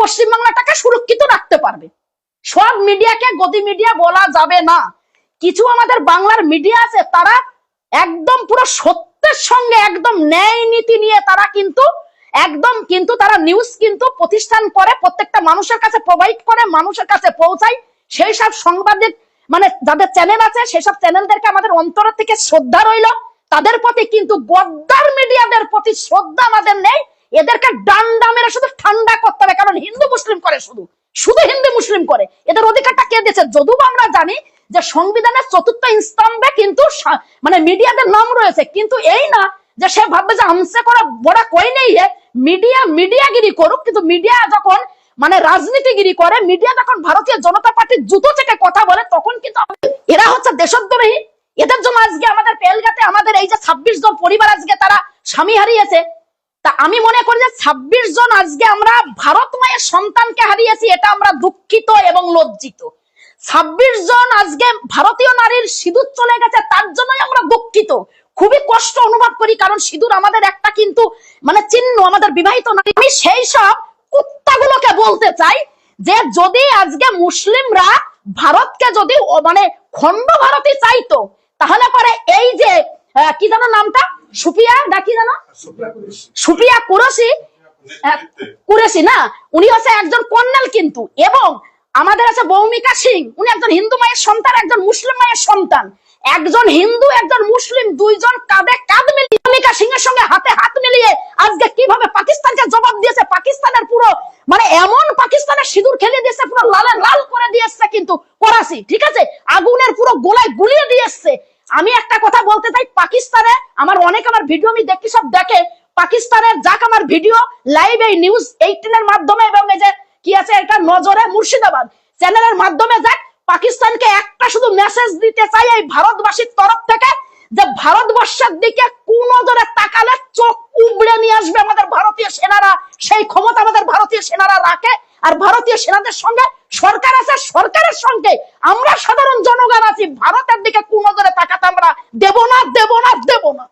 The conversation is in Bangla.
পশ্চিমবাংলাটাকে সুরক্ষিত রাখতে পারবে। সব মিডিয়াকে গদি মিডিয়া বলা যাবে না। কিছু আমাদের বাংলার মিডিয়া আছে, তারা একদম পুরো সত্যের সঙ্গে একদম ন্যায় নীতি নিয়ে তারা কিন্তু একদম কিন্তু তারা নিউজ কিন্তু প্রতিষ্ঠান করে, প্রত্যেকটা মানুষের কাছে প্রোভাইড করে, মানুষের কাছে পৌঁছায়। সেই সব সাংবাদিক মানে যাদের চ্যানেল আছে সেসব চ্যানেলদেরকে আমাদের অন্তর থেকে শ্রদ্ধা রইল। তাদের প্রতি কিন্তু গদ্দার মিডিয়াদের প্রতি শ্রদ্ধা আমাদের নেই। এদেরকে ডান্ডা মেরে শুধু ঠান্ডা করতে হবে, কারণ হিন্দু মুসলিম করে শুধু। শুধু হিন্দু মুসলিম করে। এদের অধিকারটা কে দিয়েছে? যদিও আমরা জানি যে সংবিধানের চতুর্থ স্তম্ভে কিন্তু মানে মিডিয়াদের নাম রয়েছে, কিন্তু এই না যে সে ভাববে যে আমসে করা বড় কই নেই মিডিয়া, মিডিয়াগিরি করুক, কিন্তু মিডিয়া যখন মানে রাজনীতিগিরি করে, মিডিয়া যখন ভারতীয় জনতা পার্টির জুতো থেকে কথা বলে, তখন কিন্তু এরা হচ্ছে দেশদ্রোহী। এদের জন্য আজকে আমাদের পেলগাতে আমাদের এই যে ছাব্বিশ জন পরিবার আজকে তারা স্বামী হারিয়েছে। তা আমি মনে করি যে ছাব্বিশ জন আজকে আমরা ভারত মায়ের সন্তানকে হারিয়েছি, এটা আমরা দুঃখিত এবং লজ্জিত। ছাব্বিশ জন আজকে ভারতীয় নারীর সিঁদুর চলে গেছে, তার জন্যই আমরা দুঃখিত। খুবই কষ্ট অনুভব করি, কারণ সিঁদুর আমাদের একটা কিন্তু মানে চিহ্ন, আমাদের বিবাহিত নারী। আমি সেই সব কুত্তাগুলোকে বলতে চাই যে যদি আজকে মুসলিমরা ভারতকে যদি মানে খণ্ড ভারতই চাইতো, তাহলে পরে এই যে আহ, কি জানো নামটা? সুপিয়া না কি জানো? সুপিয়া কুরসি কুরেশি? না? উনি হচ্ছে একজন কর্নেল কিন্তু। এবং আমাদের আছে বৌমিকা সিং। উনি একজন হিন্দু মায়ের সন্তান একজন মুসলিম মায়ের সন্তান। একজন হিন্দু একজন মুসলিম দুইজন কাঁধে কাঁধ মিলিয়ে বৌমিকা সিং এর সঙ্গে হাতে হাত মিলিয়ে আজকে কীভাবে পাকিস্তানকে জবাব দিয়েছে পাকিস্তানের পুরো মানে এমন পাকিস্তানের সিঁদুর খেলে দিয়েছে পুরো লালে লাল করে দিয়েছে কিন্তু করাচি ঠিক আছে? আগুনের পুরো গোলায় গুলিয়ে দিয়েছে। আমি একটা কথা বলতে চাই, পাকিস্তানে আমার অনেক আমার ভিডিও আমি দেখি, সব দেখে। পাকিস্তানের যাক আমার ভিডিও লাইভ এই নিউজ এইটিনের মাধ্যমে এবং এই যে কি আছে, এটা নজরে মুর্শিদাবাদ। চ্যানেলের মাধ্যমে যাক, পাকিস্তানকে একটা শুধু মেসেজ দিতে চাই এই ভারতবাসীর তরফ থেকে, যে ভারতবর্ষের দিকে কোন নজরে তাকালে চোখ উবড়ে নিয়ে আসবে আমাদের ভারতীয় সেনারা। সেই ক্ষমতা আমাদের ভারতীয় সেনারা রাখে। আর ভারতীয় সেনাদের সঙ্গে সরকার আছে, সরকারের সঙ্গে আমরা সাধারণ জনগণ আছি, ভারতের দিকে কোন নজরে তাকাতে আমরা দেব না দেব না দেব না.